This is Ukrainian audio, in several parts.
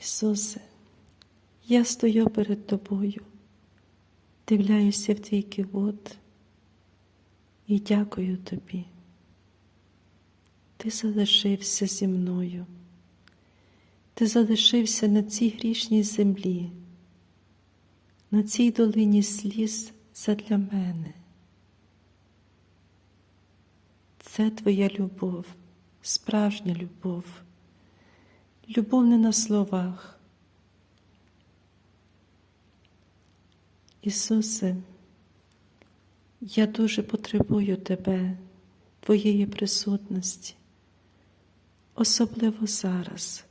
Ісусе, я стою перед Тобою, дивляюся в твій кивот і дякую Тобі. Ти залишився зі мною, ти залишився на цій грішній землі, на цій долині сліз задля мене. Це Твоя любов, справжня любов, любов не на словах. Ісусе, я дуже потребую Тебе, Твоєї присутності, особливо зараз,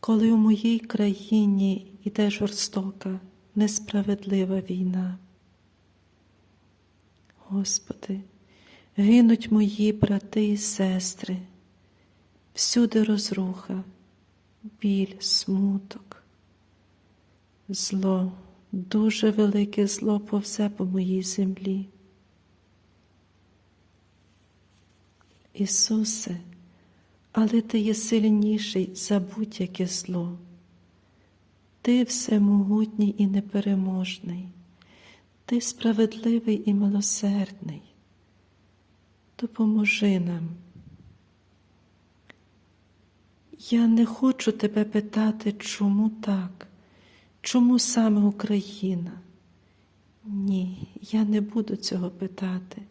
коли у моїй країні йде жорстока, несправедлива війна. Господи, гинуть мої брати і сестри, всюди розруха, біль, смуток, зло, дуже велике зло повзе по моїй землі. Ісусе, але Ти є сильніший за будь-яке зло. Ти всемогутній і непереможний, Ти справедливий і милосердний. Допоможи нам. Я не хочу тебе питати, чому так, чому саме Україна. Ні, я не буду цього питати,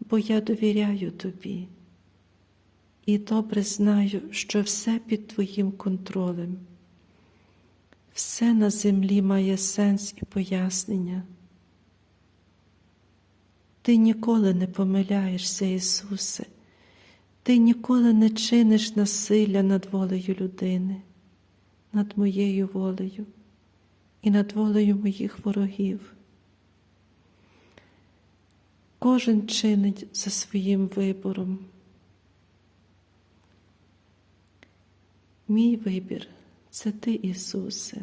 бо я довіряю тобі і добре знаю, що все під твоїм контролем. Все на землі має сенс і пояснення. Ти ніколи не помиляєшся, Ісусе, Ти ніколи не чиниш насилля над волею людини, над моєю волею і над волею моїх ворогів. Кожен чинить за своїм вибором. Мій вибір це Ти, Ісусе.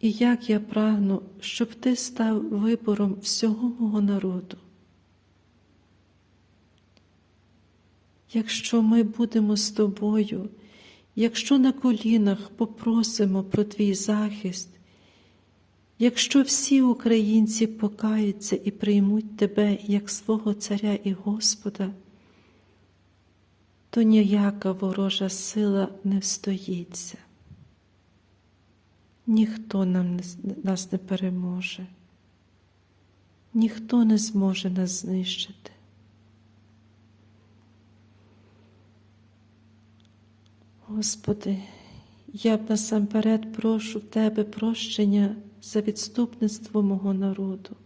І як я прагну, щоб Ти став вибором всього мого народу. Якщо ми будемо з тобою, якщо на колінах попросимо про твій захист, якщо всі українці покаються і приймуть тебе як свого Царя і Господа, то ніяка ворожа сила не встоїться. Ніхто нам нас не переможе, ніхто не зможе нас знищити. Господи, я б насамперед прошу в Тебе прощення за відступництво мого народу,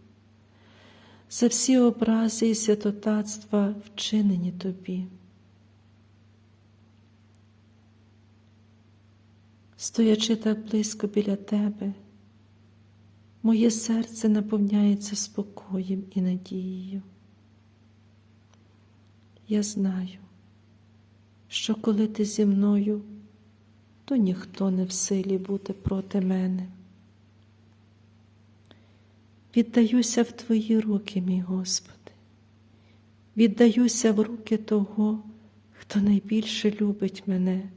за всі образи і святотатства, вчинені Тобі. Стоячи так близько біля Тебе, моє серце наповняється спокоєм і надією. Я знаю, що коли ти зі мною, то ніхто не в силі бути проти мене. Віддаюся в Твої руки, мій Господи, віддаюся в руки того, хто найбільше любить мене,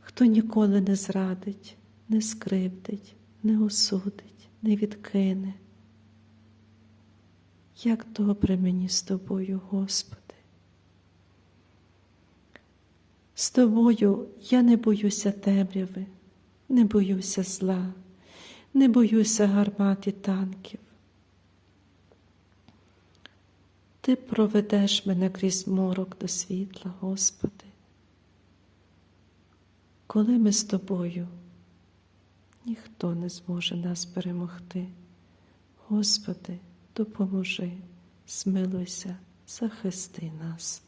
хто ніколи не зрадить, не скривдить, не осудить, не відкине. Як добре мені з тобою, Господи. З тобою я не боюся темряви, не боюся зла, не боюся гармат і танків. Ти проведеш мене крізь морок до світла, Господи. Коли ми з тобою, ніхто не зможе нас перемогти. Господи, допоможи, смилуйся, захисти нас.